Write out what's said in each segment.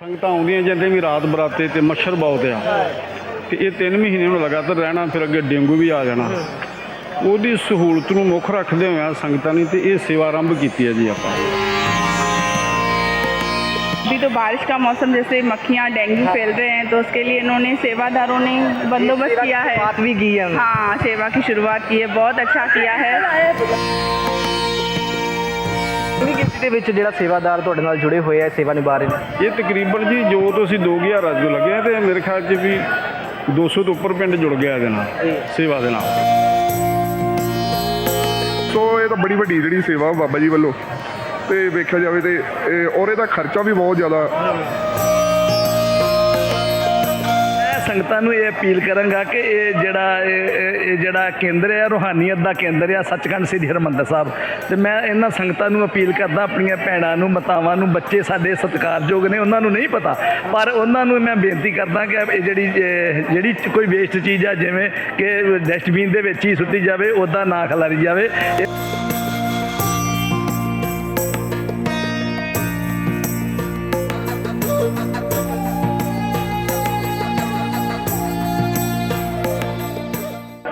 ਸੰਗਤਾਂ ਆਉਂਦੀਆਂ ਜਾਂਦੇ ਵੀ ਰਾਤ ਬਰਾਤੇ ਤੇ ਮੱਛਰ ਬਹੁਤ ਆ ਤੇ ਇਹ 3 ਮਹੀਨੇ ਨੂੰ ਲਗਾਤਾਰ ਰਹਿਣਾ ਫਿਰ ਅੱਗੇ ਡੇਂਗੂ ਵੀ ਆ ਜਾਣਾ ਉਹਦੀ ਸਹੂਲਤ ਨੂੰ ਮੁੱਖ ਰੱਖਦੇ ਹੋਇਆ ਸੰਗਤਾਂ ਨੇ ਤੇ ਇਹ ਸੇਵਾ ਆਰੰਭ ਕੀਤੀ ਹੈ ਜੀ ਆਪਾਂ अभी तो बारिश का मौसम जैसे मक्खियाँ डेंगू फैल रहे हैं तो उसके लिए इन्होंने सेवादारों ने बंदोबस्त किया है बात भी की है हाँ सेवा की शुरुआत की है बहुत अच्छा किया है ਕਿੰਨੀ ਗਿਣਤੀ ਦੇ ਵਿੱਚ ਜਿਹੜਾ ਸੇਵਾਦਾਰ ਤੁਹਾਡੇ ਨਾਲ ਜੁੜੇ ਹੋਏ ਆ ਸੇਵਾ ਨਿਭਾ ਰਹੇ ਨੇ? ਇਹ ਤਕਰੀਬਨ ਜੀ ਜੋ ਤੁਸੀਂ 2000 ਅੱਜ ਲੱਗੇ ਆ ਤੇ ਮੇਰੇ ਖਿਆਲ 'ਚ ਵੀ 200 ਤੋਂ ਉੱਪਰ ਪਿੰਡ ਜੁੜ ਗਿਆ ਇਹਦੇ ਨਾਲ ਸੇਵਾ ਦੇ ਨਾਲ। ਸੋ ਇਹ ਤਾਂ ਬੜੀ ਵੱਡੀ ਜਿਹੜੀ ਸੇਵਾ ਬਾਬਾ ਜੀ ਵੱਲੋਂ। ਤੇ ਵੇਖਿਆ ਜਾਵੇ ਤੇ ਇਹ- ਔਰ ਇਹਦਾ ਖਰਚਾ ਵੀ ਬਹੁਤ ਜ਼ਿਆਦਾ ਸੰਗਤਾਂ ਨੂੰ ਇਹ ਅਪੀਲ ਕਰਾਂਗਾ ਕਿ ਇਹ ਜਿਹੜਾ, ਇਹ, ਇਹ- ਜਿਹੜਾ ਕੇਂਦਰ ਹੈ ਰੂਹਾਨੀਅਤ ਦਾ ਕੇਂਦਰ ਹੈ ਸੱਚਖੰਡ ਸ੍ਰੀ ਹਰਿਮੰਦਰ ਸਾਹਿਬ। ਤੇ ਮੈਂ ਇਹਨਾਂ ਸੰਗਤਾਂ ਨੂੰ ਅਪੀਲ ਕਰਦਾ, ਆਪਣੀਆਂ ਭੈਣਾਂ ਨੂੰ, ਮਾਤਾਵਾਂ ਨੂੰ, ਬੱਚੇ ਸਾਡੇ ਸਤਿਕਾਰਯੋਗ ਨੇ, ਉਹਨਾਂ ਨੂੰ ਨਹੀਂ ਪਤਾ। ਪਰ ਉਹਨਾਂ ਨੂੰ ਮੈਂ ਬੇਨਤੀ ਕਰਦਾ ਕਿ ਇਹ ਜਿਹੜੀ ਜਿਹੜੀ ਕੋਈ ਵੇਸਟ ਚੀਜ਼ ਆ, ਜਿਵੇਂ ਕਿ ਡਸਟਬਿਨ ਦੇ ਵਿੱਚ ਹੀ ਸੁੱਟੀ ਜਾਵੇ, ਉਹਦਾ ਨਾ ਖਿਲਾਰੀ ਜਾਵੇ।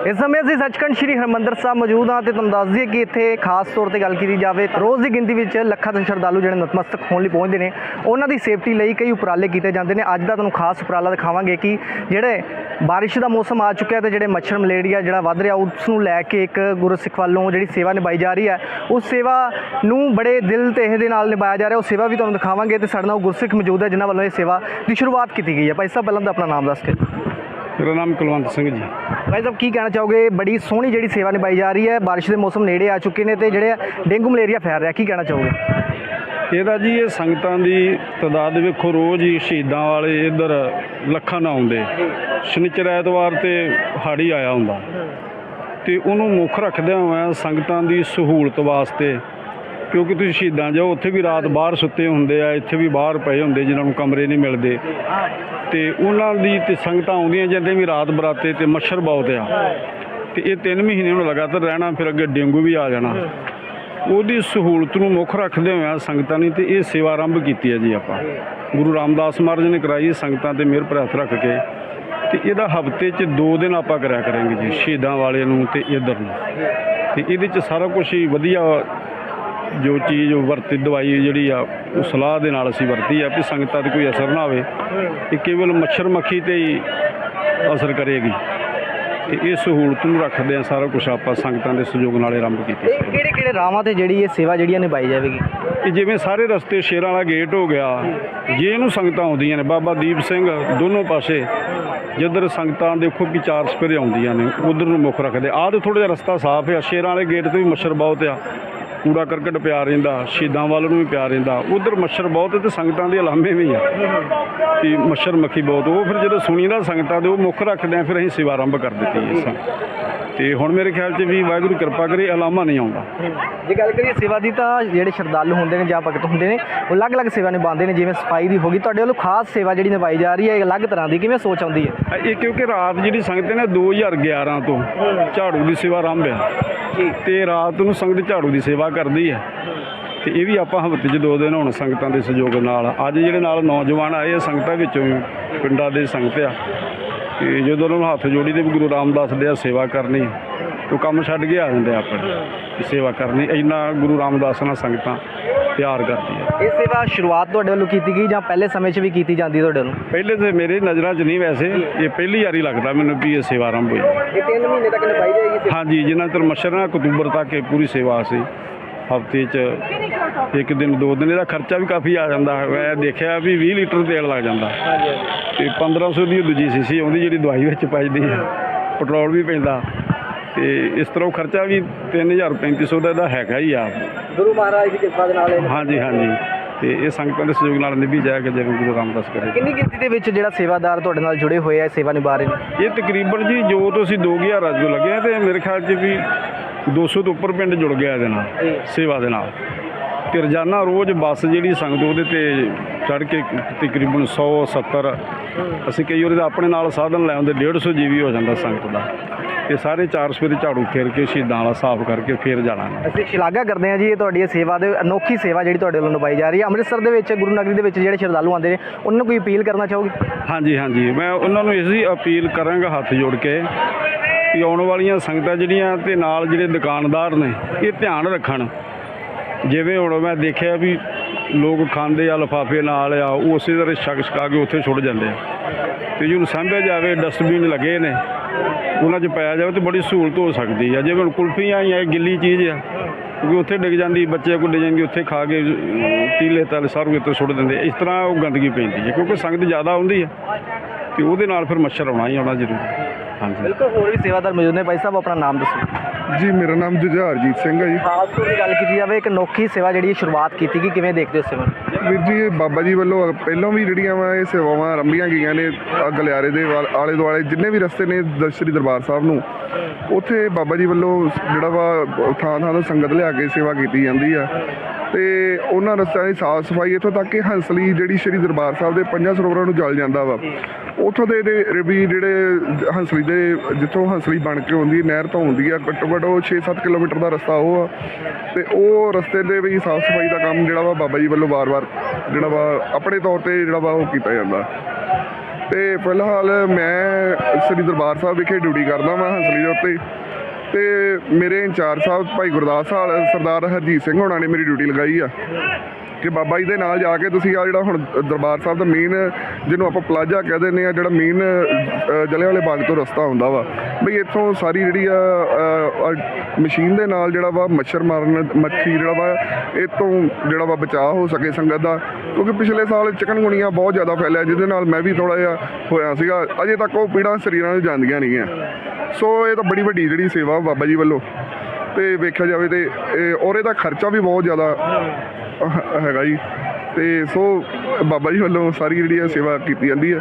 ਇਸ ਸਮੇਂ ਅਸੀਂ ਸੱਚਖੰਡ ਸ੍ਰੀ ਹਰਮੰਦਰ ਸਾਹਿਬ ਮੌਜੂਦ ਹਾਂ ਤੇ ਤੁਹਾਨੂੰ ਦੱਸ ਦਈਏ ਕਿ ਇੱਥੇ ਖਾਸ ਤੌਰ ਤੇ ਗੱਲ ਕੀਤੀ ਜਾਵੇ, ਰੋਜ਼ ਦੀ ਗਿਣਤੀ ਵਿੱਚ ਲੱਖਾਂ ਦੇ ਸ਼ਰਧਾਲੂ ਜਿਹੜੇ ਨਤਮਸਤਕ ਹੋਣ ਲਈ ਪਹੁੰਚਦੇ ਨੇ। ਉਹਨਾਂ ਦੀ ਸੇਫਟੀ ਲਈ ਕਈ ਉਪਰਾਲੇ ਕੀਤੇ ਜਾਂਦੇ ਨੇ। ਅੱਜ ਦਾ ਤੁਹਾਨੂੰ ਖਾਸ ਉਪਰਾਲਾ ਦਿਖਾਵਾਂਗੇ ਕਿ ਜਿਹੜੇ ਬਾਰਿਸ਼ ਦਾ ਮੌਸਮ ਆ ਚੁੱਕਿਆ ਤੇ ਜਿਹੜੇ ਮੱਛਰ, ਮਲੇਰੀਆ ਜਿਹੜਾ ਵੱਧ ਰਿਹਾ, ਉਸ ਨੂੰ ਲੈ ਕੇ ਇੱਕ ਗੁਰਸਿੱਖ ਵੱਲੋਂ ਜਿਹੜੀ ਸੇਵਾ ਨਿਭਾਈ ਜਾ ਰਹੀ ਹੈ, ਉਸ ਸੇਵਾ ਨੂੰ ਬੜੇ ਦਿਲ ਤੇ ਇਹ ਦੇ ਨਾਲ ਨਿਭਾਇਆ ਜਾ ਰਿਹਾ। ਉਹ ਸੇਵਾ ਵੀ ਤੁਹਾਨੂੰ ਦਿਖਾਵਾਂਗੇ ਤੇ ਸਾਡੇ ਨਾਲ ਗੁਰਸਿੱਖ ਮੌਜੂਦ ਹੈ, ਜਿਨ੍ਹਾਂ ਵੱਲੋਂ ਇਹ ਸੇਵਾ ਦੀ ਸ਼ੁਰੂਆਤ ਕੀਤੀ ਗਈ ਹੈ। ਭਾਈ ਸਾਹਿਬ, ਪਹਿਲਾਂ ਤਾਂ ਆਪਣਾ ਨਾਮ ਦੱਸ ਕੇ ਮੇਰਾ ਨਾਮ ਕੁਲਵੰਤ ਸਿੰਘ ਜੀ। ਭਾਈ ਸਾਹਿਬ ਕੀ ਕਹਿਣਾ ਚਾਹੋਗੇ? ਬੜੀ ਸੋਹਣੀ ਜਿਹੜੀ ਸੇਵਾ ਨਿਭਾਈ ਜਾ ਰਹੀ ਹੈ। ਬਾਰਿਸ਼ ਦੇ ਮੌਸਮ ਨੇੜੇ ਆ ਚੁੱਕੇ ਨੇ ਤੇ ਜਿਹੜੇ ਡੇਂਗੂ ਮਲੇਰੀਆ ਫੈਲ ਰਿਹਾ ਕੀ ਕਹਿਣਾ ਚਾਹੋਗੇ? ਇਹਦਾ ਜੀ ਇਹ ਸੰਗਤਾਂ ਦੀ ਤਾਦਾਦ ਵੇਖੋ ਰੋਜ਼ ਹੀ ਸ਼ਹੀਦਾਂ ਵਾਲੇ ਇੱਧਰ ਲੱਖਾਂ ਨਾਲ ਆਉਂਦੇ ਸ਼ਨੀਚਰ ਐਤਵਾਰ ਤੇ ਹਾੜੀ ਆਇਆ ਹੁੰਦਾ। ਤੇ ਉਹਨੂੰ ਮੁੱਖ ਰੱਖਦਿਆਂ ਹੋਇਆ ਸੰਗਤਾਂ ਦੀ ਸਹੂਲਤ ਵਾਸਤੇ ਕਿਉਂਕਿ ਤੁਸੀਂ ਸ਼ਹੀਦਾਂ ਜਾਓ, ਉੱਥੇ ਵੀ ਰਾਤ ਬਾਹਰ ਸੁੱਤੇ ਹੁੰਦੇ ਆ, ਇੱਥੇ ਵੀ ਬਾਹਰ ਪਏ ਹੁੰਦੇ, ਜਿਨ੍ਹਾਂ ਨੂੰ ਕਮਰੇ ਨਹੀਂ ਮਿਲਦੇ। ਤੇ ਉਹਨਾਂ ਦੀ ਤੇ ਸੰਗਤਾਂ ਆਉਂਦੀਆਂ ਜਾਂਦੇ ਵੀ ਰਾਤ ਬਰਾਤੇ ਤੇ ਮੱਛਰ ਬਹੁਤ ਆ। ਤੇ ਇਹ 3 ਮਹੀਨੇ ਨੂੰ ਲਗਾਤਾਰ ਰਹਿਣਾ, ਫਿਰ ਅੱਗੇ ਡੇਂਗੂ ਵੀ ਆ ਜਾਣਾ। ਉਹਦੀ ਸਹੂਲਤ ਨੂੰ ਮੁੱਖ ਰੱਖਦੇ ਹੋਇਆ ਸੰਗਤਾਂ ਨੇ ਤੇ ਇਹ ਸੇਵਾ ਆਰੰਭ ਕੀਤੀ ਹੈ ਜੀ ਆਪਾਂ। ਗੁਰੂ ਰਾਮਦਾਸ ਮਹਾਰਾਜ ਨੇ ਕਰਾਈ ਸੰਗਤਾਂ ਤੇ ਮਿਹਰ ਭਰ ਰੱਖ ਕੇ। ਤੇ ਇਹਦਾ ਹਫ਼ਤੇ 'ਚ ਦੋ ਦਿਨ ਆਪਾਂ ਕਰਿਆ ਕਰਾਂਗੇ ਜੀ, ਸ਼ਹੀਦਾਂ ਵਾਲੇ ਨੂੰ ਤੇ ਇਧਰ ਨੂੰ। ਤੇ ਇਹਦੇ 'ਚ ਸਾਰਾ ਕੁਝ ਹੀ ਵਧੀਆ ਜੋ ਚੀਜ਼ ਵਰਤੀ ਦਵਾਈ ਜਿਹੜੀ ਆ ਉਹ ਸਲਾਹ ਦੇ ਨਾਲ ਅਸੀਂ ਵਰਤੀ ਆ ਵੀ ਸੰਗਤਾਂ ਤੇ ਕੋਈ ਅਸਰ ਨਾ ਹੋਵੇ ਇਹ ਕੇਵਲ ਮੱਛਰ ਮੱਖੀ ਤੇ ਹੀ ਅਸਰ ਕਰੇਗੀ। ਤੇ ਇਹ ਸਹੂਲਤ ਨੂੰ ਰੱਖਦੇ ਆ ਸਾਰਾ ਕੁਝ ਆਪਾਂ ਸੰਗਤਾਂ ਦੇ ਸਹਿਯੋਗ ਨਾਲ ਆਰੰਭ ਕੀਤੀ। ਇਹ ਕਿਹੜੇ ਕਿਹੜੇ ਰਾਵਾਂ ਤੇ ਜਿਹੜੀ ਇਹ ਸੇਵਾ ਜਿਹੜੀ ਨਿਭਾਈ ਜਾਵੇਗੀ? ਇਹ ਜਿਵੇਂ ਸਾਰੇ ਰਸਤੇ ਸ਼ੇਰਾਂ ਵਾਲਾ ਗੇਟ ਹੋ ਗਿਆ ਜੇ ਇਹਨੂੰ ਸੰਗਤਾਂ ਆਉਂਦੀਆਂ ਨੇ ਬਾਬਾ ਦੀਪ ਸਿੰਘ ਦੋਨੋਂ ਪਾਸੇ ਜਿੱਧਰ ਸੰਗਤਾਂ ਦੇਖੋ ਵੀ ਚਾਰ ਸਪੇਰੇ ਆਉਂਦੀਆਂ ਨੇ ਉਧਰ ਨੂੰ ਮੁੱਖ ਰੱਖਦੇ ਆਹ ਤੇ ਥੋੜਾ ਜਿਹਾ ਰਸਤਾ ਸਾਫ਼ ਆ ਸ਼ੇਰਾਂ ਵਾਲੇ ਗੇਟ ਤੇ ਵੀ ਮੱਛਰ ਬਹੁਤ ਆ। ਕੂੜਾ ਕਰਕਟ ਪਿਆ ਰਹਿੰਦਾ, ਸ਼ਹੀਦਾਂ ਵੱਲ ਨੂੰ ਵੀ ਪਿਆ ਰਹਿੰਦਾ। ਉਧਰ ਮੱਛਰ ਬਹੁਤ ਤੇ ਸੰਗਤਾਂ ਦੇ ਅਲਾਮੇ ਵੀ ਆ। ਤੇ ਮੱਛਰ ਮੱਖੀ ਬਹੁਤ, ਉਹ ਫਿਰ ਜਦੋਂ ਸੁਣੀ ਨਾ ਸੰਗਤਾਂ ਦੇ, ਉਹ ਮੁੱਖ ਰੱਖਦੇ ਆ, ਫਿਰ ਅਸੀਂ ਸੇਵਾ ਆਰੰਭ ਕਰ ਦਿੱਤੀ ਇਸ ਤੇ ਹੁਣ ਮੇਰੇ ਖਿਆਲ 'ਚ ਵੀ ਵਾਹਿਗੁਰੂ ਕਿਰਪਾ ਕਰੇ ਅਲਾਮਾ ਨਹੀਂ ਆਉਂਦਾ। ਜੇ ਗੱਲ ਕਰੀਏ ਸੇਵਾ ਦੀ ਤਾਂ ਜਿਹੜੇ ਸ਼ਰਧਾਲੂ ਹੁੰਦੇ ਨੇ ਜਾਂ ਭਗਤ ਹੁੰਦੇ ਨੇ ਉਹ ਅਲੱਗ-ਅਲੱਗ ਸੇਵਾ ਨਿਭਾਉਂਦੇ ਨੇ ਜਿਵੇਂ ਸਫ਼ਾਈ ਦੀ ਹੋਗੀ ਤੁਹਾਡੇ ਵੱਲੋਂ ਖਾਸ ਸੇਵਾ ਜਿਹੜੀ ਨਿਭਾਈ ਜਾ ਰਹੀ ਹੈ ਇਹ ਅਲੱਗ ਤਰ੍ਹਾਂ ਦੀ ਕਿਵੇਂ ਸੋਚ ਆਉਂਦੀ ਹੈ? ਇਹ ਕਿਉਂਕਿ ਰਾਤ ਜਿਹੜੀ ਸੰਗਤ ਨੇ 2011 ਤੋਂ ਝਾੜੂ ਦੀ ਸੇਵਾ ਆਰੰਭ ਆ ਤੇ ਰਾਤ ਨੂੰ ਸੰਗਤ ਝਾੜੂ ਦੀ ਸੇਵਾ ਕਰਦੀ ਹੈ। ਤੇ ਇਹ ਵੀ ਆਪਾਂ ਹਫ਼ਤੇ 'ਚ ਦੋ ਦਿਨ ਹੁਣ ਸੰਗਤਾਂ ਦੇ ਸਹਿਯੋਗ ਨਾਲ ਅੱਜ ਜਿਹੜੇ ਨਾਲ ਨੌਜਵਾਨ ਆਏ ਆ ਸੰਗਤਾਂ ਵਿੱਚੋਂ ਪਿੰਡਾਂ ਦੇ ਸੰਗਤ ਆ ਤੇ ਜਦੋਂ ਉਹਨਾਂ ਨੂੰ ਹੱਥ ਜੋੜੀ ਦੇ ਵੀ ਗੁਰੂ ਰਾਮਦਾਸ ਦੇ ਆ ਸੇਵਾ ਕਰਨੀ ਤੇ ਕੰਮ ਛੱਡ ਕੇ ਆ ਜਾਂਦੇ ਆ ਆਪਣੇ ਸੇਵਾ ਕਰਨੀ ਇੰਨਾ ਗੁਰੂ ਰਾਮਦਾਸ ਨਾਲ ਸੰਗਤਾਂ ਪਿਆਰ ਕਰਦੀ ਆ ਇਹ ਸੇਵਾ ਸ਼ੁਰੂਆਤ ਤੁਹਾਡੇ ਵੱਲੋਂ ਕੀਤੀ ਗਈ ਜਾਂ ਪਹਿਲੇ ਸਮੇਂ 'ਚ ਵੀ ਕੀਤੀ ਜਾਂਦੀ ਤੁਹਾਡੇ ਵੱਲੋਂ? ਪਹਿਲੇ ਤੇ ਮੇਰੇ ਨਜ਼ਰਾਂ 'ਚ ਨਹੀਂ ਵੈਸੇ ਇਹ ਪਹਿਲੀ ਵਾਰੀ ਲੱਗਦਾ ਮੈਨੂੰ ਵੀ ਇਹ ਸੇਵਾ ਆਰੰਭ ਹੋਈ। ਇਹ 3 ਮਹੀਨੇ ਤੱਕ ਨਿਭਾਈ ਜਾਏਗੀ ਹਾਂਜੀ ਜਿੰਨਾ ਚਿਰ ਮੱਛਰ ਨਾ ਅਕਤੂਬਰ ਤੱਕ ਇਹ ਪੂਰੀ ਸੇਵਾ ਸੀ। ਹਫ਼ਤੇ 'ਚ ਇੱਕ ਦਿਨ ਦੋ ਦਿਨ ਇਹਦਾ ਖਰਚਾ ਵੀ ਕਾਫੀ ਆ ਜਾਂਦਾ। ਮੈਂ ਦੇਖਿਆ ਵੀ 20 ਲੀਟਰ ਤੇਲ ਲੱਗ ਜਾਂਦਾ। ਤੇ 1500 ਦੀ ਦੂਜੀ ਸੀਸੀ ਆਉਂਦੀ ਜਿਹੜੀ ਦਵਾਈ ਵਿੱਚ ਪਾਈਦੀ ਹੈ ਪੈਟਰੋਲ ਵੀ ਪੈਂਦਾ। ਤੇ ਇਸ ਤਰ੍ਹਾਂ ਖਰਚਾ ਵੀ 3000 3500 ਦਾ ਇਹਦਾ ਹੈਗਾ ਹੀ ਆ। ਗੁਰੂ ਮਹਾਰਾਜ ਦੀ ਕਿਰਪਾ ਦੇ ਨਾਲ ਹਾਂਜੀ ਹਾਂਜੀ। ਤੇ ਇਹ ਸੰਗਤਾਂ ਦੇ ਸਹਿਯੋਗ ਨਾਲ ਨਿਭੀ ਜਾਏਗਾ ਜਿਵੇਂ ਗੁਰੂ ਰਾਮਦਾਸ ਕਰੇ। ਕਿੰਨੀ ਗਿਣਤੀ ਦੇ ਵਿੱਚ ਜਿਹੜਾ ਸੇਵਾਦਾਰ ਤੁਹਾਡੇ ਨਾਲ ਜੁੜੇ ਹੋਏ ਆ ਸੇਵਾ ਨਿਭਾ ਰਹੇ ਨੇ? ਇਹ ਤਕਰੀਬਨ ਜੀ ਜੋ ਤੁਸੀਂ 2000 ਅੱਜ ਲੱਗੇ ਤੇ ਮੇਰੇ ਖਿਆਲ 'ਚ ਵੀ 200 ਤੋਂ ਉੱਪਰ ਪਿੰਡ ਜੁੜ ਗਿਆ ਇਹਦੇ ਨਾਲ ਸੇਵਾ ਦੇ ਨਾਲ। ਤੇ ਰੋਜ਼ਾਨਾ ਰੋਜ਼ ਬੱਸ ਜਿਹੜੀ ਸੰਗਤ ਉਹਦੇ ਤੇ ਚੜ ਕੇ ਤਕਰੀਬਨ 100 70 ਅਸੀਂ ਕਈ ਵਾਰੀ ਤਾਂ ਆਪਣੇ ਨਾਲ ਸਾਧਨ ਲੈ ਆਉਂਦੇ 150 ਜੀਵੀ ਹੋ ਜਾਂਦਾ ਸੰਗਤ ਦਾ। ਇਹ ਸਾਰੇ ਚਾਰ ਸਵੇਰੇ ਝਾੜੂ ਫੇਰ ਕੇ ਸ਼ਹੀਦਾਂ ਵਾਲਾ ਸਾਫ਼ ਕਰਕੇ ਫੇਰ ਜਾਣਾ। ਅਸੀਂ ਸ਼ਲਾਘਾ ਕਰਦੇ ਹਾਂ ਜੀ ਇਹ ਤੁਹਾਡੀ ਸੇਵਾ ਦੇ ਅਨੋਖੀ ਸੇਵਾ ਜਿਹੜੀ ਤੁਹਾਡੇ ਵੱਲੋਂ ਨਿਭਾਈ ਜਾ ਰਹੀ ਹੈ। ਅੰਮ੍ਰਿਤਸਰ ਦੇ ਵਿੱਚ ਗੁਰੂ ਨਗਰੀ ਦੇ ਵਿੱਚ ਜਿਹੜੇ ਸ਼ਰਧਾਲੂ ਆਉਂਦੇ ਨੇ ਉਹਨਾਂ ਨੂੰ ਕੋਈ ਅਪੀਲ ਕਰਨਾ ਚਾਹੋਗੇ? ਹਾਂਜੀ ਹਾਂਜੀ। ਮੈਂ ਉਹਨਾਂ ਨੂੰ ਇਸ ਦੀ ਅਪੀਲ ਕਰਾਂਗਾ ਹੱਥ ਜੋੜ ਕੇ। ਕਿ ਆਉਣ ਵਾਲੀਆਂ ਸੰਗਤਾਂ ਜਿਹੜੀਆਂ ਤੇ ਨਾਲ ਜਿਹੜੇ ਦੁਕਾਨਦਾਰ ਨੇ, ਇਹ ਧਿਆਨ ਰੱਖਣ। ਜਿਵੇਂ ਹੁਣ ਮੈਂ ਦੇਖਿਆ ਵੀ ਲੋਕ ਖਾਂਦੇ ਆ, ਲਫਾਫੇ ਨਾਲ ਆ ਉਹ ਉਸੇ ਤਰ੍ਹਾਂ ਛਕ ਛਕਾ ਕੇ ਉੱਥੇ ਛੁੱਟ ਜਾਂਦੇ ਆ। ਤੇ ਜਿਹਨੂੰ ਸਾਂਭਿਆ ਜਾਵੇ ਡਸਟਬਿਨ ਲੱਗੇ ਨੇ, ਉਹਨਾਂ 'ਚ ਪਾਇਆ ਜਾਵੇ ਤੇ ਬੜੀ ਸਹੂਲਤ ਹੋ ਸਕਦੀ ਆ। ਜਿਵੇਂ ਹੁਣ ਕੁਲਫੀਆਂ ਹੀ ਆ ਗਿੱਲੀ ਚੀਜ਼ ਆ, ਕਿਉਂਕਿ ਉੱਥੇ ਡਿੱਗ ਜਾਂਦੀ, ਬੱਚੇ ਕੋਲ ਡਿੱਗ ਜਾਂਦੀ ਉੱਥੇ ਖਾ ਕੇ ਤੀਲੇ ਤਲ ਸਾਰੇ ਉੱਤੇ ਸੁੱਟ ਦਿੰਦੇ। ਇਸ ਤਰ੍ਹਾਂ ਉਹ ਗੰਦਗੀ ਪੈਂਦੀ ਹੈ ਕਿਉਂਕਿ ਸੰਗਤ ਜ਼ਿਆਦਾ ਆਉਂਦੀ ਹੈ ਤੇ ਉਹਦੇ ਨਾਲ ਫਿਰ ਮੱਛਰ ਆਉਣਾ ਹੀ ਆਉਣਾ ਜ਼ਰੂਰੀ। ਹਾਂਜੀ। ਬਿਲਕੁਲ ਹੋਰ ਵੀ ਸੇਵਾਦਾਰ ਮੌਜੂਦ ਨੇ। ਭਾਈ ਸਾਹਿਬ ਆਪਣਾ ਨਾਮ ਦੱਸੋ। ਜੀ ਮੇਰਾ ਨਾਮ ਜੁਝਾਰਜੀਤ ਸਿੰਘ ਹੈ ਜੀ। ਖਾਸ ਤੌਰ ਤੇ ਗੱਲ ਕੀਤੀ ਜਾਵੇ ਇੱਕ ਅਨੋਖੀ ਸੇਵਾ ਜਿਹੜੀ ਸ਼ੁਰੂਆਤ ਕੀਤੀ ਗਈ ਕਿਵੇਂ ਦੇਖਦੇ ਹੋ ਸੇਵਾ ਵੀਰ ਜੀ ਇਹ ਬਾਬਾ ਜੀ ਵੱਲੋਂ ਪਹਿਲਾਂ ਵੀ ਜਿਹੜੀਆਂ ਵਾ ਇਹ ਸੇਵਾਵਾਂ ਆਰੰਭੀਆਂ ਗਈਆਂ ਨੇ ਆਹ ਗਲਿਆਰੇ ਦੇ ਵਾਲ- ਆਲੇ ਦੁਆਲੇ ਜਿੰਨੇ ਵੀ ਰਸਤੇ ਨੇ ਦ- ਸ੍ਰੀ ਦਰਬਾਰ ਸਾਹਿਬ ਨੂੰ ਉੱਥੇ ਬਾਬਾ ਜੀ ਵੱਲੋਂ ਜਿਹੜਾ ਵਾ ਥਾਂ ਥਾਂ ਤੋਂ ਸੰਗਤ ਲਿਆ ਕੇ ਸੇਵਾ ਕੀਤੀ ਜਾਂਦੀ ਆ। ਤੇ ਉਹਨਾਂ ਰਸਤਿਆਂ ਦੀ ਸਾਫ਼ ਸਫ਼ਾਈ ਇੱਥੋਂ ਤੱਕ ਕਿ ਹੰਸਲੀ ਜਿਹੜੀ ਸ੍ਰੀ ਦਰਬਾਰ ਸਾਹਿਬ ਦੇ ਪੰਜਾਂ ਸਰੋਵਰਾਂ ਨੂੰ ਜਲ ਜਾਂਦਾ ਵਾ। ਉੱਥੋਂ ਦੇ ਵੀ ਜਿਹੜੇ ਹੰਸਲੀ ਦੇ ਜਿੱਥੋਂ ਹੰਸਲੀ ਬਣ ਕੇ ਆਉਂਦੀ, ਨਹਿਰ ਤੋਂ ਆਉਂਦੀ ਆ, ਘੱਟੋ ਘੱਟ ਉਹ 6-7 ਕਿਲੋਮੀਟਰ ਦਾ ਰਸਤਾ ਉਹ ਆ। ਤੇ ਉਹ ਰਸਤੇ ਦੇ ਵੀ ਸਾਫ਼ ਸਫ਼ਾਈ ਦਾ ਕੰਮ ਜਿਹੜਾ ਵਾ ਬਾਬਾ ਜੀ ਵੱਲੋਂ ਵਾਰ-ਵਾਰ ਜਿਹੜਾ ਵਾ ਆਪਣੇ ਤੌਰ ਤੇ ਜਿਹੜਾ ਵਾ ਉਹ ਕੀਤਾ ਜਾਂਦਾ। ਤੇ ਫਿਲਹਾਲ ਮੈਂ ਸ੍ਰੀ ਦਰਬਾਰ ਸਾਹਿਬ ਵਿਖੇ ਡਿਊਟੀ ਕਰਦਾ ਵਾਂ ਹੰਸਲੀ ਦੇ ਉੱਤੇ। ਤੇ ਮੇਰੇ ਇੰਚਾਰਜ ਸਾਹਿਬ ਭਾਈ ਗੁਰਦਾਸ ਹਾਲ ਸਰਦਾਰ ਹਰਜੀਤ ਸਿੰਘ ਹੋਣਾ ਨੇ ਮੇਰੀ ਡਿਊਟੀ ਲਗਾਈ ਆ। ਕਿ ਬਾਬਾ ਜੀ ਦੇ ਨਾਲ ਜਾ ਕੇ ਤੁਸੀਂ ਆ ਜਿਹੜਾ ਹੁਣ ਦਰਬਾਰ ਸਾਹਿਬ ਦਾ ਮੇਨ ਜਿਹਨੂੰ ਆਪਾਂ ਪਲਾਜ਼ਾ ਕਹਿ ਦਿੰਦੇ ਆ ਜਿਹੜਾ ਮੇਨ ਜਲੇ ਵਾਲੇ ਬਾਗ ਤੋਂ ਰਸਤਾ ਹੁੰਦਾ ਵਾ। ਬਈ ਇੱਥੋਂ ਸਾਰੀ ਜਿਹੜੀ ਆ ਅ, ਮਸ਼ੀਨ ਦੇ ਨਾਲ ਜਿਹੜਾ ਵਾ ਮੱਛਰ ਮਾਰਨ ਮੱਖੀ ਜਿਹੜਾ ਵਾ ਇਹ ਤੋਂ ਜਿਹੜਾ ਵਾ ਬਚਾਅ ਹੋ ਸਕੇ ਸੰਗਤ ਦਾ। ਕਿਉਂਕਿ ਪਿਛਲੇ ਸਾਲ ਚਿਕਨਗੁਣੀਆ ਬਹੁਤ ਜ਼ਿਆਦਾ ਫੈਲਿਆ ਜਿਹਦੇ ਨਾਲ ਮੈਂ ਵੀ ਥੋੜਾ ਜਿਹਾ ਹੋਇਆ ਸੀਗਾ। ਅਜੇ ਤੱਕ ਉਹ ਪੀੜਾਂ ਸਰੀਰਾਂ ਨੂੰ ਜਾਂਦੀਆਂ ਨਹੀਂ ਆ। ਸੋ ਇਹ ਤਾਂ ਬੜੀ ਵੱਡੀ ਜਿਹੜੀ ਸੇਵਾ ਬਾਬਾ ਜੀ ਵੱਲੋਂ। ਤੇ ਵੇਖਿਆ ਜਾਵੇ ਤੇ ਇਹ- ਔਰ ਇਹਦਾ ਖਰਚਾ ਵੀ ਬਹੁਤ ਜ਼ਿਆਦਾ ਹ- ਹੈਗਾ ਜੀ। ਤੇ ਸੋ ਬਾਬਾ ਜੀ ਵੱਲੋਂ ਸਾਰੀ ਜਿਹੜੀ ਆ ਸੇਵਾ ਕੀਤੀ ਜਾਂਦੀ ਹੈ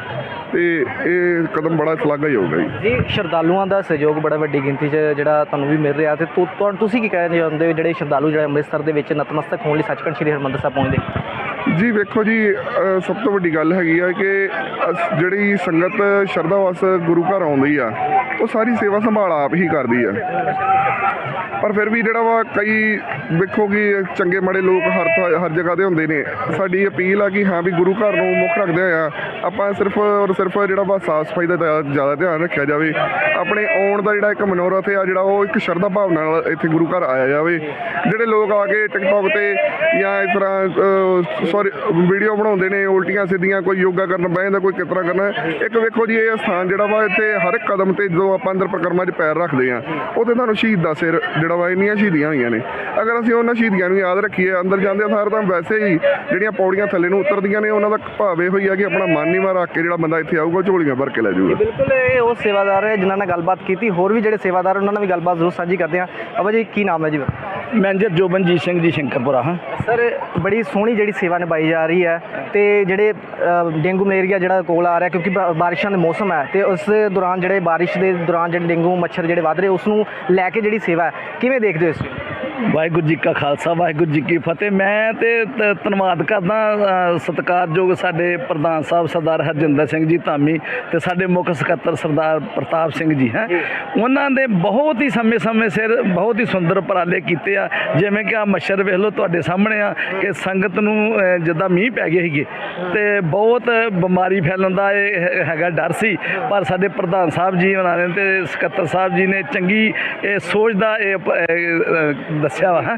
ਤੇ ਇਹ ਕਦਮ ਬੜਾ ਸ਼ਲਾਘਾਯੋਗ ਹੈ ਜੀ। ਜੀ ਸ਼ਰਧਾਲੂਆਂ ਦਾ ਸਹਿਯੋਗ ਬੜਾ ਵੱਡੀ ਗਿਣਤੀ 'ਚ ਜਿਹੜਾ ਤੁਹਾਨੂੰ ਵੀ ਮਿਲ ਰਿਹਾ ਤੇ ਤੁਹਾਨੂੰ ਤੁਸੀਂ ਕੀ ਕਹਿਣਾ ਚਾਹੁੰਦੇ ਹੋ ਜਿਹੜੇ ਸ਼ਰਧਾਲੂ ਜਿਹੜੇ ਅੰਮ੍ਰਿਤਸਰ ਦੇ ਵਿੱਚ ਨਤਮਸਤਕ ਹੋਣ ਲਈ ਸੱਚਖੰਡ ਸ੍ਰੀ ਹਰਿਮੰਦਰ ਸਾਹਿਬ ਪਹੁੰਚਦੇ? ਜੀ ਵੇਖੋ ਜੀ ਸਭ ਤੋਂ ਵੱਡੀ ਗੱਲ ਹੈਗੀ ਆ ਕਿ ਜਿਹੜੀ ਸੰਗਤ ਸ਼ਰਧਾਵਸ ਗੁਰੂ ਘਰ ਆਉਂਦੀ ਆ ਉਹ ਸਾਰੀ ਸੇਵਾ ਸੰਭਾਲ ਆਪ ਹੀ ਕਰਦੀ ਆ। ਪਰ ਫਿਰ ਵੀ ਜਿਹੜਾ ਵਾ ਕਈ ਵੇਖੋ ਕਿ ਚੰਗੇ ਮਾੜੇ ਲੋਕ ਹਰ ਹਰ ਜਗ੍ਹਾ ਦੇ ਹੁੰਦੇ ਨੇ। ਸਾਡੀ ਅਪੀਲ ਆ ਕਿ ਹਾਂ ਵੀ ਗੁਰੂ ਘਰ ਨੂੰ ਮੁੱਖ ਰੱਖਦੇ ਆ, ਆਪਾਂ ਸਿਰਫ ਔਰ ਸਿਰਫ ਜਿਹੜਾ ਵਾ ਸਾਫ਼ ਸਫ਼ਾਈ ਦਾ ਜ਼ਿਆਦਾ ਧਿਆਨ ਰੱਖਿਆ ਜਾਵੇ। ਆਪਣੇ ਆਉਣ ਦਾ ਜਿਹੜਾ ਇੱਕ ਮਨੋਰਥ ਆ ਜਿਹੜਾ ਉਹ ਇੱਕ ਸ਼ਰਧਾ ਭਾਵਨਾ ਨਾਲ ਇੱਥੇ ਗੁਰੂ ਘਰ ਆਇਆ ਜਾਵੇ। ਜਿਹੜੇ ਲੋਕ ਆ ਕੇ ਟਿਕਟੌਕ ਤੇ ਜਾਂ ਇਸ ਤਰ੍ਹਾਂ ਸੌਰੀ ਵੀਡੀਓ ਬਣਾਉਂਦੇ ਨੇ, ਉਲਟੀਆਂ ਸਿੱਧੀਆਂ, ਕੋਈ ਯੋਗਾ ਕਰਨ ਬਹਿ ਜਾਂਦਾ, ਕੋਈ ਕਿਸ ਕਰਨਾ, ਇੱਕ ਵੇਖੋ ਜੀ, ਇਹ ਸਥਾਨ ਜਿਹੜਾ ਵਾ, ਇੱਥੇ ਹਰ ਇੱਕ ਕਦਮ ਤੇ ਜਦੋਂ ਆਪਾਂ ਅੰਦਰ ਪ੍ਰਕਰਮਾਂ 'ਚ ਪੈਰ ਰੱਖਦੇ ਆ ਉੱਥੇ ਤੁਹਾਨੂੰ ਸ਼ਹੀਦ ਦਾ ਸਿਰ ਜਿਹੜਾ ਵਾ, ਇੰਨੀਆਂ ਸ਼ਹੀਦੀਆਂ ਹੋਈਆਂ ਨੇ। ਅਗਰ ਅਸੀਂ ਉਹਨਾਂ ਸ਼ਹੀਦੀਆਂ ਨੂੰ ਯਾਦ ਰੱਖੀਏ, ਅੰਦਰ ਜਾਂਦੇ ਸਾਰ ਤਾਂ ਵੈਸੇ ਹੀ ਜਿਹੜੀਆਂ ਪੌੜੀਆਂ ਥੱਲੇ ਨੂੰ ਉਤਰਦੀਆਂ ਨੇ, ਉਹਨਾਂ ਦਾ ਭਾਵ ਇਹ ਹੋਈ ਆ ਕਿ ਆਪਣਾ ਮਨ ਨੀਵਾਂ ਰੱਖ ਕੇ ਜਿਹੜਾ ਬੰਦਾ ਇੱਥੇ ਆਊਗਾ, ਝੋਲੀਆਂ ਭਰ ਕੇ ਲੈ ਜਾਊਗਾ। ਬਿਲਕੁਲ, ਇਹ ਉਹ ਸੇਵਾਦਾਰ ਹੈ, ਜਿਨ੍ਹਾਂ ਨਾਲ ਗੱਲਬਾਤ ਕੀਤੀ ਹੋਰ ਵੀ ਜਿਹੜੇ ਸੇਵਾਦਾਰ ਉਹਨਾਂ ਨਾਲ ਵੀ ਗੱਲਬਾਤ ਜ਼ਰੂਰ ਸਾਂਝੀ ਕਰਦੇ ਹਾਂ। ਅਬਾ ਜੀ ਕੀ ਨਾਮ ਹੈ ਜੀ ਮੈਨੇਜਰ ਜੋਬਨਜੀਤ ਸਿੰਘ ਜੀ ਸ਼ੰਕਰਪੁਰਾ ਹਾਂ। ਸਰ ਬੜੀ ਸੋਹਣੀ ਜਿਹੜੀ ਸੇਵਾ ਨਿਭਾਈ ਜਾ ਰਹੀ ਹੈ ਤੇ ਜਿਹੜੇ ਡੇਂਗੂ ਮਲੇਰੀਆ ਜਿਹੜਾ ਕੋਲ ਆ ਰਿਹਾ ਕਿਉਂਕਿ ਬਾਰਿਸ਼ਾਂ ਦੇ ਮੌਸਮ ਹੈ ਤੇ ਉਸ ਦੌਰਾਨ ਜਿਹੜੇ ਬਾਰਿਸ਼ ਦੇ ਦੌਰਾਨ ਜਿਹੜੇ ਡੇਂਗੂ ਮੱਛਰ ਜਿਹੜੇ ਵੱਧ ਰਹੇ ਉਸ ਨੂੰ ਲੈ ਕੇ ਜਿਹੜੀ ਸੇਵਾ ਹੈ ਕਿਵੇਂ ਦੇਖਦੇ ਹੋ ਇਸ ਨੂੰ ਵਾਹਿਗੁਰੂ ਜੀ ਕਾ ਖਾਲਸਾ, ਵਾਹਿਗੁਰੂ ਜੀ ਕੀ ਫਤਿਹ। ਮੈਂ ਤੇ ਧੰਨਵਾਦ ਕਰਦਾ ਸਤਿਕਾਰਯੋਗ ਸਾਡੇ ਪ੍ਰਧਾਨ ਸਾਹਿਬ ਸਰਦਾਰ ਹਰਜਿੰਦਰ ਸਿੰਘ ਜੀ ਧਾਮੀ ਤੇ ਸਾਡੇ ਮੁੱਖ ਸਕੱਤਰ ਸਰਦਾਰ ਪ੍ਰਤਾਪ ਸਿੰਘ ਜੀ, ਹੈ। ਉਹਨਾਂ ਦੇ ਬਹੁਤ ਹੀ ਸਮੇਂ-ਸਮੇਂ ਸਿਰ ਬਹੁਤ ਹੀ ਸੁੰਦਰ ਉਪਰਾਲੇ ਕੀਤੇ ਆ। ਜਿਵੇਂ ਕਿ ਆ ਮੱਛਰ ਵੇਖ ਲਓ ਤੁਹਾਡੇ ਸਾਹਮਣੇ ਆ ਕਿ ਸੰਗਤ ਨੂੰ ਜਿੱਦਾਂ ਮੀਂਹ ਪੈ ਗਏ ਸੀਗੇ ਤੇ ਬਹੁਤ ਬਿਮਾਰੀ ਫੈਲਣ ਦਾ ਇਹ ਹੈਗਾ ਡਰ ਸੀ। ਪਰ ਸਾਡੇ ਪ੍ਰਧਾਨ ਸਾਹਿਬ ਜੀ ਉਹਨਾਂ ਨੇ ਤੇ ਸਕੱਤਰ ਸਾਹਿਬ ਜੀ ਨੇ ਚੰਗੀ ਇਹ ਸੋਚ ਦਾ ਇਹ ਉਪ- ਦੱਸਿਆ ਵਾ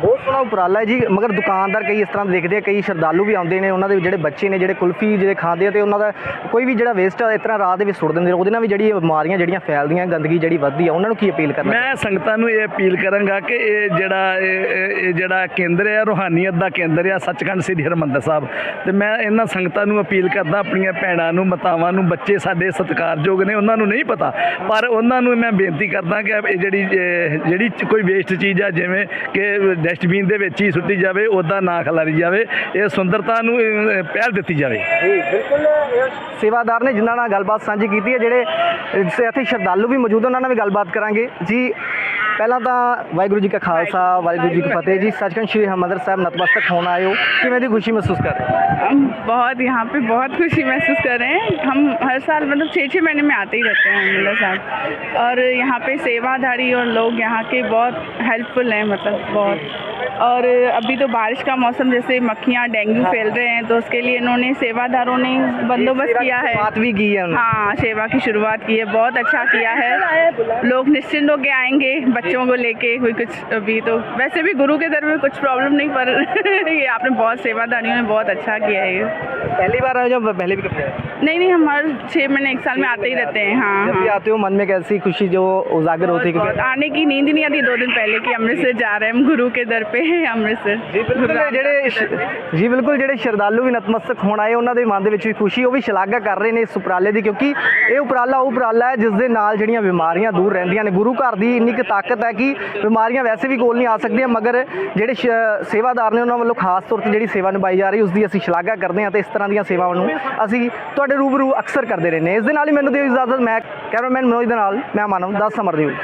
ਬਹੁਤ ਸੋਹਣਾ ਉਪਰਾਲਾ ਹੈ ਜੀ, ਮਗਰ ਦੁਕਾਨਦਾਰ ਕਈ ਇਸ ਤਰ੍ਹਾਂ ਦੇਖਦੇ ਆ, ਕਈ ਸ਼ਰਧਾਲੂ ਵੀ ਆਉਂਦੇ ਨੇ, ਉਹਨਾਂ ਦੇ ਜਿਹੜੇ ਬੱਚੇ ਨੇ, ਜਿਹੜੇ ਕੁਲਫੀ ਜਿਹੜੇ ਖਾਂਦੇ ਆ ਤੇ ਉਹਨਾਂ ਦਾ ਕੋਈ ਵੀ ਜਿਹੜਾ ਵੇਸਟ ਆ, ਇਸ ਤਰ੍ਹਾਂ ਰਾਹ ਦੇ ਵਿੱਚ ਸੁੱਟ ਦਿੰਦੇ ਨੇ, ਉਹਦੇ ਨਾਲ ਵੀ ਜਿਹੜੀ ਬਿਮਾਰੀਆਂ ਜਿਹੜੀਆਂ ਫੈਲਦੀਆਂ, ਗੰਦਗੀ ਜਿਹੜੀ ਵੱਧਦੀ ਆ, ਉਹਨਾਂ ਨੂੰ ਕੀ ਅਪੀਲ ਕਰਨਾ ਮੈਂ ਸੰਗਤਾਂ ਨੂੰ ਇਹ ਅਪੀਲ ਕਰਾਂਗਾ ਕਿ ਇਹ ਜਿਹੜਾ ਇਹ ਜਿਹੜਾ ਕੇਂਦਰ ਹੈ ਰੋਹਾਨੀਅਤ ਦਾ ਕੇਂਦਰ ਆ, ਸੱਚਖੰਡ ਸ੍ਰੀ ਹਰਿਮੰਦਰ ਸਾਹਿਬ। ਤੇ ਮੈਂ ਇਹਨਾਂ ਸੰਗਤਾਂ ਨੂੰ ਅਪੀਲ ਕਰਦਾ, ਆਪਣੀਆਂ ਭੈਣਾਂ ਨੂੰ, ਮਾਤਾਵਾਂ ਨੂੰ, ਬੱਚੇ ਸਾਡੇ ਸਤਿਕਾਰਯੋਗ ਨੇ, ਉਹਨਾਂ ਨੂੰ ਨਹੀਂ ਪਤਾ, ਪਰ ਉਹਨਾਂ ਨੂੰ ਮੈਂ ਬੇਨਤੀ ਕਰਦਾ ਕਿ ਇਹ ਜਿਹੜੀ ਜਿਹੜੀ ਕੋਈ ਵੇਸਟ ਚੀਜ਼ ਆ, ਜਿਵੇਂ ਕਿ ਡਸਟਬਿਨ ਦੇ ਵਿੱਚ ਹੀ ਸੁੱਟੀ ਜਾਵੇ, ਉਹਦਾ ਨਾ ਖਿਲਾਰੀ ਜਾਵੇ, ਇਹ ਸੁੰਦਰਤਾ ਨੂੰ ਪਹਿਲ ਦਿੱਤੀ ਜਾਵੇ। ਜੀ, ਬਿਲਕੁਲ ਸੇਵਾਦਾਰ ਨੇ ਜਿਨ੍ਹਾਂ ਨਾਲ ਗੱਲਬਾਤ ਸਾਂਝੀ ਕੀਤੀ ਹੈ, ਜਿਹੜੇ ਇੱਥੇ ਸ਼ਰਧਾਲੂ ਵੀ ਮੌਜੂਦ ਉਹਨਾਂ ਨਾਲ ਵੀ ਗੱਲਬਾਤ ਕਰਾਂਗੇ। ਜੀ ਪਹਿਲਾਂ ਤਾਂ ਵਾਹਿਗੁਰੂ ਜੀ ਕਾ ਖਾਲਸਾ ਵਾਹਿਗੁਰੂ ਜੀ ਕੀ ਫਤਿਹ ਜੀ ਸੱਚਖੰਡ ਸ੍ਰੀ ਹਰਿਮੰਦਰ ਸਾਹਿਬ ਨਤਮਸਤਕ ਹੋਣ ਆਏ ਹੋ ਕਿਵੇਂ ਦੀ ਖੁਸ਼ੀ ਮਹਿਸੂਸ ਕਰ ਰਹੇ ਹੋ हम बहुत यहाँ पे बहुत खुशी महसूस कर रहे हैं हम हर साल मतलब छः छः महीने में आते ही रहते हैं हरमिंदर साहब और यहाँ पे सेवाधारी और लोग यहाँ के बहुत हेल्पफुल हैं मतलब बहुत और अभी तो बारिश का मौसम जैसे मक्खियाँ डेंगू फैल रहे हैं तो उसके लिए इन्होंने सेवादारों ने बंदोबस्त किया है बात भी की है उन्होंने हाँ सेवा की शुरुआत की है बहुत अच्छा किया है लोग निश्चिंत होके आएंगे बच्चों को लेके कोई कुछ अभी तो वैसे भी गुरु के दर में कुछ प्रॉब्लम नहीं पर ये आपने बहुत सेवादारियों ने बहुत अच्छा किया है ये पहली बार आए हो जब पहले भी कभी आए? नहीं नहीं हम हर छः महीने एक साल में आते ही रहते हैं हाँ जब भी हाँ आते हो मन में कैसी खुशी जो उजागर होती है बहुत क्योंकि आने की नींद नहीं आती दो दिन पहले कि अमृतसर जा रहे हैं हम गुरु के दर पे अमृतसर ਜੀ ਬਿਲਕੁਲ गुरु ਜਿਹੜੇ ਸ਼- ਜੀ ਬਿਲਕੁਲ ਜਿਹੜੇ ਸ਼ਰਧਾਲੂ ਵੀ ਨਤਮਸਤਕ ਹੋਣ ਆਏ ਉਹਨਾਂ ਦੇ ਮਨ ਦੇ ਵਿੱਚ ਵੀ ਖੁਸ਼ੀ ਉਹ ਵੀ ਸ਼ਲਾਘਾ ਕਰ ਰਹੇ ਨੇ ਇਸ ਉਪਰਾਲੇ ਦੀ ਕਿਉਂਕਿ ਇਹ ਉਪਰਾਲਾ ਉਹ ਉਪਰਾਲਾ ਹੈ ਜਿਸ ਦੇ ਨਾਲ ਜਿਹੜੀਆਂ ਬਿਮਾਰੀਆਂ ਦੂਰ ਰਹਿੰਦੀਆਂ ਨੇ ਗੁਰੂ ਘਰ ਦੀ ਇੰਨੀ ਕੁ ਤਾਕਤ ਹੈ ਕਿ ਬਿਮਾਰੀਆਂ ਵੈਸੇ ਵੀ ਕੋਲ ਨਹੀਂ ਆ ਸਕਦੀਆਂ, ਮਗਰ ਜਿਹੜੇ ਸ਼- ਸੇਵਾਦਾਰ ਨੇ ਉਹਨਾਂ ਵੱਲੋਂ ਖਾਸ ਤੌਰ ਤੇ ਜਿਹੜੀ ਸੇਵਾ ਨਿਭਾਈ ਜਾ ਰਹੀ ਉਸ ਦੀ ਅਸੀਂ ਸ਼ਲਾਘਾ ਕਰਦੇ ਹਾਂ ਤੇ ਇਸ ਤਰ੍ਹਾਂ ਦੀਆਂ ਸੇਵਾਵਾਂ ਨੂੰ ਅਸੀਂ ਤੁਹਾਡੇ ਰੂਬਰੂ ਅਕਸਰ ਕਰਦੇ ਰਹਿੰਦੇ ਹਾਂ। ਇਸ ਦੇ ਨਾਲ ਹੀ ਮੈਨੂੰ ਦਿਓ ਇਜਾਜ਼ਤ, ਮੈਂ ਕੈਮਰਾਮੈਨ ਮਨੋਜ ਦੇ ਨਾਲ, ਮੈਂ ਮਾਨਵ 10 ਸਮਰ ਨਿਊਜ਼।